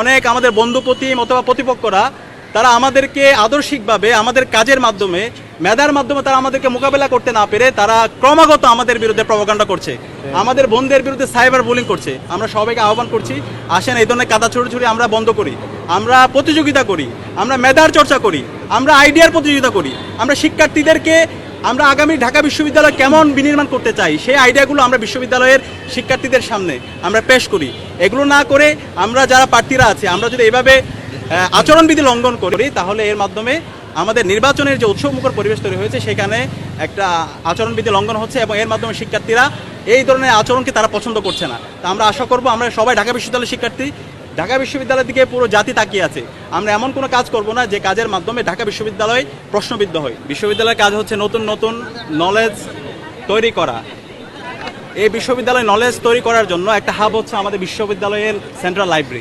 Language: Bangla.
অনেক আমাদের বন্ধু বন্ধুপ্রতিম অথবা প্রতিপক্ষরা তারা আমাদেরকে আদর্শিকভাবে আমাদের কাজের মাধ্যমে মেধার মাধ্যমে তারা আমাদেরকে মোকাবেলা করতে না পেরে তারা ক্রমাগত আমাদের বিরুদ্ধে প্রভাকাণ্ডা করছে। আমাদের বন্ধের বিরুদ্ধে সাইবার বুলিং করছে। আমরা সবাইকে আহ্বান করছি আসেন এই ধরনের কাদা ছুড়ে ছুড়ে আমরা বন্ধ করি। আমরা প্রতিযোগিতা করি আমরা মেধার চর্চা করি আমরা আইডিয়ার প্রতিযোগিতা করি। আমরা শিক্ষার্থীদেরকে আমরা আগামী ঢাকা বিশ্ববিদ্যালয় কেমন বিনির্মাণ করতে চাই? সেই আইডিয়াগুলো আমরা বিশ্ববিদ্যালয়ের শিক্ষার্থীদের সামনে আমরা পেশ করি। এগুলো না করে আমরা যারা প্রার্থীরা আছে, আমরা যদি এভাবে আচরণবিধি লঙ্ঘন করি, তাহলে এর মাধ্যমে আমাদের নির্বাচনের যে উৎসবমুখর পরিবেশ তৈরি হয়েছে, সেখানে একটা আচরণবিধি লঙ্ঘন হচ্ছে এবং এর মাধ্যমে শিক্ষার্থীরা এই ধরনের আচরণকে তারা পছন্দ করছে না। তা আমরা আশা করব, আমরা সবাই ঢাকা বিশ্ববিদ্যালয়ের শিক্ষার্থী ঢাকা বিশ্ববিদ্যালয়ের দিকে পুরো জাতি তাকিয়ে আছে। আমরা এমন কোনো কাজ করব না যে কাজের মাধ্যমে ঢাকা বিশ্ববিদ্যালয় প্রশ্নবিদ্ধ হয়। বিশ্ববিদ্যালয়ের কাজ হচ্ছে নতুন নতুন নলেজ তৈরি করা। এই বিশ্ববিদ্যালয় নলেজ তৈরি করার জন্য একটা হাব হচ্ছে আমাদের বিশ্ববিদ্যালয়ের সেন্ট্রাল লাইব্রেরি